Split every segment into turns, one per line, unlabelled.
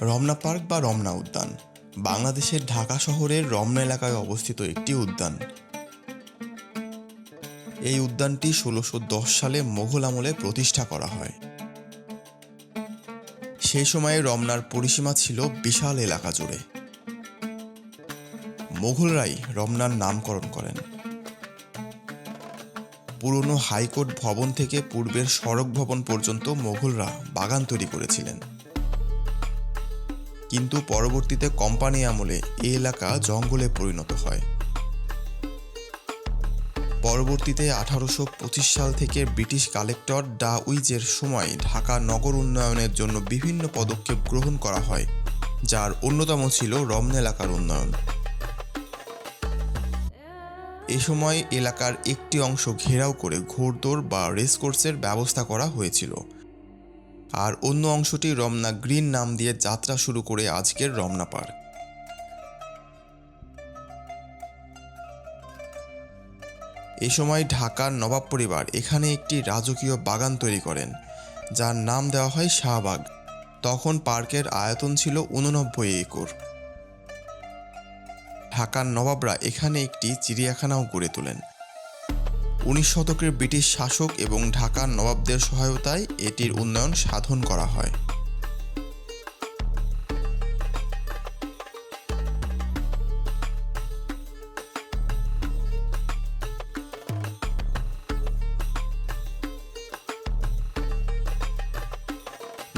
Ramna park বা রমনা উদ্যান, বাংলাদেশের ঢাকা শহরের রমনা এলাকায় অবস্থিত একটি উদ্যান। এই উদ্যানটি ষোলোশো সালে মোঘল আমলে প্রতিষ্ঠা করা হয়। সেই সময়ে রমনার পরিসীমা ছিল বিশাল এলাকা জুড়ে। মোঘলরাই রমনার নামকরণ করেন। পুরনো হাইকোর্ট ভবন থেকে পূর্বের সড়ক ভবন পর্যন্ত মোঘলরা বাগান তৈরি করেছিলেন। কিন্তু পরবর্তীতে কোম্পানি আমলে এই এলাকা জঙ্গলে পরিণত হয়। পরবর্তীতে আঠারোশো পঁচিশ সাল থেকে ব্রিটিশ কালেক্টর ডা উইজের সময় ঢাকা নগর উন্নয়নের জন্য বিভিন্ন পদক্ষেপ গ্রহণ করা হয়, যার অন্যতম ছিল রমনা এলাকার উন্নয়ন। এ সময় এলাকার একটি অংশ ঘেরাও করে ঘোড়দৌড় বা রেসকোর্সের ব্যবস্থা করা হয়েছিল। আর অন্য অংশটি রমনা গ্রিন নাম দিয়ে যাত্রা শুরু করে আজকের রমনা পার্ক। এ সময় ঢাকার নবাব পরিবার এখানে একটি রাজকীয় বাগান তৈরি করেন, যার নাম দেওয়া হয় শাহবাগ। তখন পার্কের আয়তন ছিল উননব্বই একর। ঢাকার নবাবরা এখানে একটি চিড়িয়াখানাও গড়ে তোলেন। উনিশ শতকের ব্রিটিশ শাসক এবং ঢাকার নবাবদের সহায়তায় এটির উন্নয়ন সাধন করা হয়।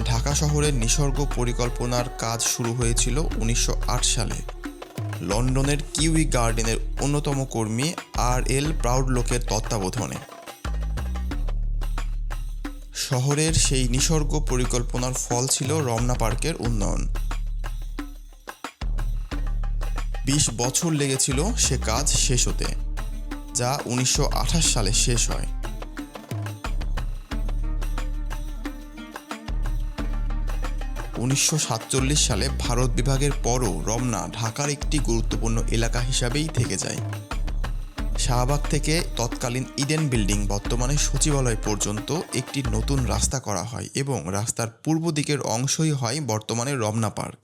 ঢাকা শহরের নিসর্গ পরিকল্পনার কাজ শুরু হয়েছিল উনিশশো আট সালে। লন্ডনের কিউই গার্ডেনের অন্যতম কর্মী আর এল প্রাউড লোকের তত্ত্বাবধানে। শহরের সেই নিসর্গ পরিকল্পনার ফল ছিল রমনা পার্কের উন্নয়ন। বিশ বছর লেগেছিল সে কাজ শেষ হতে, যা উনিশশো আঠাশ সালে শেষ হয়। উনিশশো সাতচল্লিশ সালে ভারত বিভাগের পরও রমনা ঢাকার একটি গুরুত্বপূর্ণ এলাকা হিসাবেই থেকে যায়। শাহবাগ থেকে তৎকালীন ইডেন বিল্ডিং বর্তমানে সচিবালয় পর্যন্ত একটি নতুন রাস্তা করা হয় এবং রাস্তার পূর্ব দিকের অংশই হয় বর্তমানে রমনা পার্ক।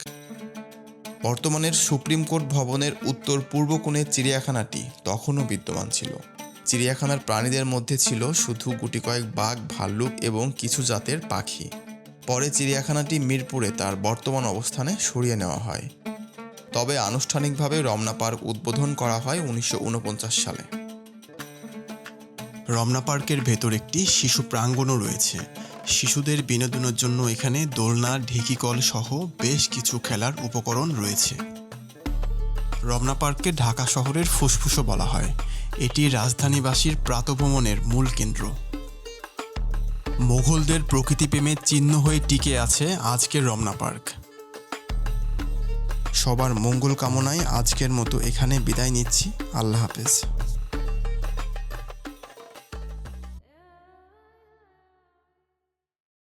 বর্তমানের সুপ্রিম কোর্ট ভবনের উত্তর পূর্ব কোণে চিড়িয়াখানাটি তখনও বিদ্যমান ছিল। চিড়িয়াখানার প্রাণীদের মধ্যে ছিল শুধু গুটি কয়েক বাঘ, ভাল্লুক এবং কিছু জাতের পাখি। পরে চিড়িয়াখানাটি মিরপুরে তার বর্তমান অবস্থানে সরিয়ে নেওয়া হয়। তবে আনুষ্ঠানিকভাবে রমনা পার্ক উদ্বোধন করা হয় উনিশশো ঊনপঞ্চাশ সালে। রমনা পার্কের ভেতর একটি শিশু প্রাঙ্গণও রয়েছে। শিশুদের বিনোদনের জন্য এখানে দোলনা, ঢেকিকল সহ বেশ কিছু খেলার উপকরণ রয়েছে। রমনা পার্ককে ঢাকা শহরের ফুসফুসও বলা হয়। এটি রাজধানীবাসীর প্রাতভ্রমণের মূল কেন্দ্র। মোঘলদের প্রকৃতিপ্রেমের চিহ্ন হয়ে টিকে আছে আজকের রমনা পার্ক। সবার মঙ্গল কামনায় আজকের মতো এখানে বিদায় নিচ্ছি। আল্লাহ হাফেজ।